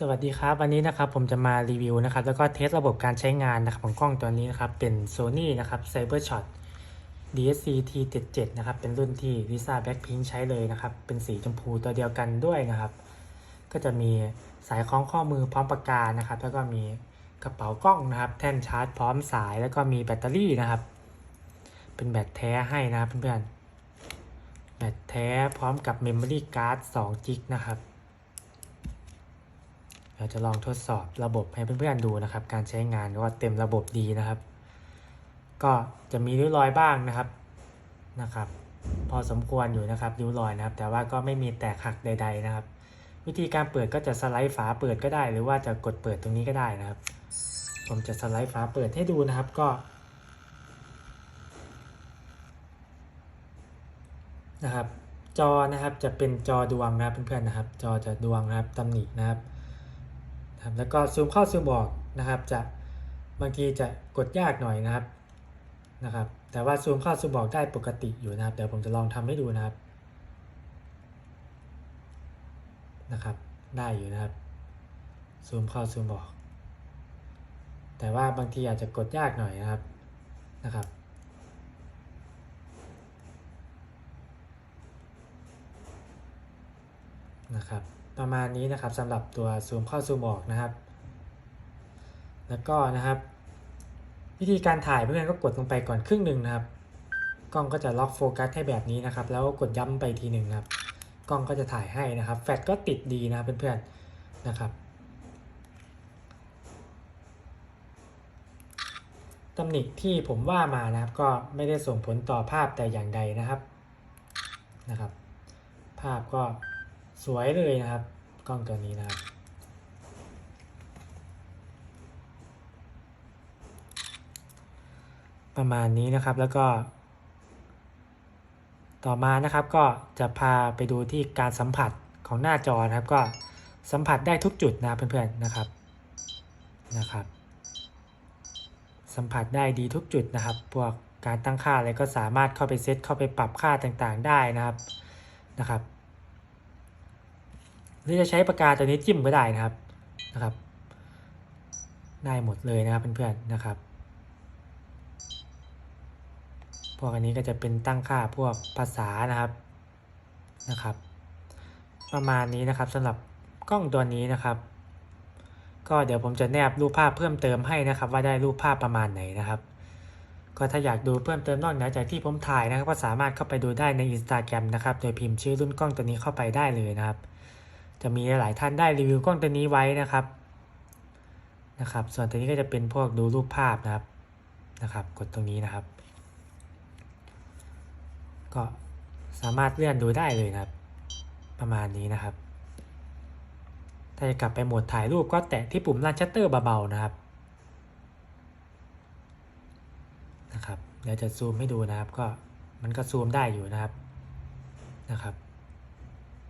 สวัสดีครับ วันนี้นะครับผมจะมารีวิวนะครับแล้วก็เทสระบบการใช้งานนะครับของกล้องตัวนี้นะครับเป็น Sony นะครับ CyberShot DSC T77 นะครับเป็นรุ่นที่ Lisa Blackpink ใช้เลยนะครับเป็นสีชมพูตัวเดียวกันด้วยนะครับ ก็จะมีสายคล้องข้อมือพร้อมปากกานะครับ แล้วก็มีกระเป๋ากล้องนะครับ แท่นชาร์จพร้อมสายแล้วก็มีแบตเตอรี่นะครับ เป็นแบตแท้ให้นะครับเพื่อนๆแบตแท้พร้อมกับ Memory Card 2 g b นะครับ เราจะลองทดสอบระบบให้เพื่อนๆดูนะครับ การใช้งานก็เต็มระบบดีนะครับ ก็จะมีริ้วรอยบ้างนะครับนะครับ พอสมควรอยู่นะครับริ้วรอยนะครับ แต่ว่าก็ไม่มีแตกหักใด ๆนะครับ วิธีการเปิดก็จะสไลด์ฝาเปิดก็ได้ หรือว่าจะกดเปิดตรงนี้ก็ได้นะครับ ผมจะสไลด์ฝาเปิดให้ดูนะครับก็นะครับจอนะครับจะเป็นจอดวงนะครับเพื่อนๆนะครับ จอจะดวงนะครับตำหนินะครับ นะครับแล้วก็ซูมเข้าซูมออกนะครับ จะบางทีจะกดยากหน่อยนะครับนะครับ แต่ว่าซูมเข้าซูมออกได้ปกติอยู่นะครับ เดี๋ยวผมจะลองทำให้ดูนะครับนะครับ ได้อยู่นะครับ ซูมเข้าซูมออก แต่ว่าบางทีอาจจะกดยากหน่อยนะครับนะครับนะครับ ประมาณนี้นะครับสำหรับตัวซูมเข้าซูมออกนะครับ แล้วก็นะครับ วิธีการถ่ายเพื่อนๆก็กดลงไปก่อนครึ่งหนึ่งนะครับ กล้องก็จะล็อกโฟกัสให้แบบนี้นะครับ แล้วกดย้ำไปทีหนึ่งนะครับ กล้องก็จะถ่ายให้นะครับ แฟลชก็ติดดีนะเพื่อนๆนะครับตำหนิที่ผมว่ามานะครับ ก็ไม่ได้ส่งผลต่อภาพแต่อย่างใดนะครับนะครับ ภาพก็ สวยเลยนะครับ กล้องตัวนี้นะครับประมาณนี้นะครับแล้วก็ ต่อมานะครับก็จะพาไปดูที่การสัมผัสของหน้าจอนะครับ ก็สัมผัสได้ทุกจุดนะเพื่อนๆนะครับนะครับ สัมผัสได้ดีทุกจุดนะครับ พวกการตั้งค่าอะไรก็สามารถเข้าไปเซตเข้าไปปรับค่าต่างๆได้นะครับนะครับ หรือจะใช้ปากกาตัวนี้จิ้มก็ได้นะครับนะครับ ได้หมดเลยนะครับเพื่อนๆนะครับพวกอันนี้ก็จะเป็นตั้งค่าพวกภาษานะครับนะครับ ประมาณนี้นะครับสำหรับกล้องตัวนี้นะครับ ก็เดี๋ยวผมจะแนบรูปภาพเพิ่มเติมให้นะครับ ว่าได้รูปภาพประมาณไหนนะครับ ก็ถ้าอยากดูเพิ่มเติมนอกเหนือจากที่ผมถ่ายนะครับ ก็สามารถเข้าไปดูได้ใน Instagram นะครับ โดยพิมพ์ชื่อรุ่นกล้องตัวนี้เข้าไปได้เลยนะครับ จะมีหลายท่านได้รีวิวกล้องตัวนี้ไว้นะครับนะครับ ส่วนตัวนี้ก็จะเป็นพวกดูรูปภาพนะครับนะครับ กดตรงนี้นะครับ ก็สามารถเลื่อนดูได้เลยนะครับ ประมาณนี้นะครับ ถ้าจะกลับไปโหมดถ่ายรูปก็แตะที่ปุ่มลั่นชัตเตอร์เบาๆนะครับนะครับเดี๋ยวจะซูมให้ดูนะครับ ก็มันก็ซูมได้อยู่นะครับนะครับ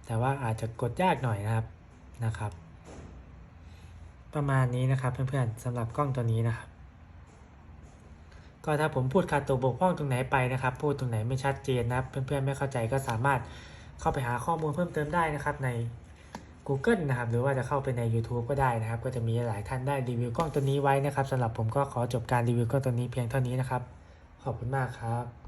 แต่ว่าอาจจะกดยากหน่อยนะครับนะครับ ประมาณนี้นะครับเพื่อนๆสำหรับกล้องตัวนี้นะครับ ก็ถ้าผมพูดขาดตัวบกพร่องตรงไหนไปนะครับ พูดตรงไหนไม่ชัดเจนนะครับ เพื่อนๆไม่เข้าใจก็สามารถเข้าไปหาข้อมูลเพิ่มเติมได้นะครับใน Google นะครับ หรือว่าจะเข้าไปใน YouTube ก็ได้นะครับ ก็จะมีหลายท่านได้รีวิวกล้องตัวนี้ไว้นะครับสำหรับผมก็ขอจบการรีวิวกล้องตัวนี้เพียงเท่านี้นะครับ ขอบคุณมากครับ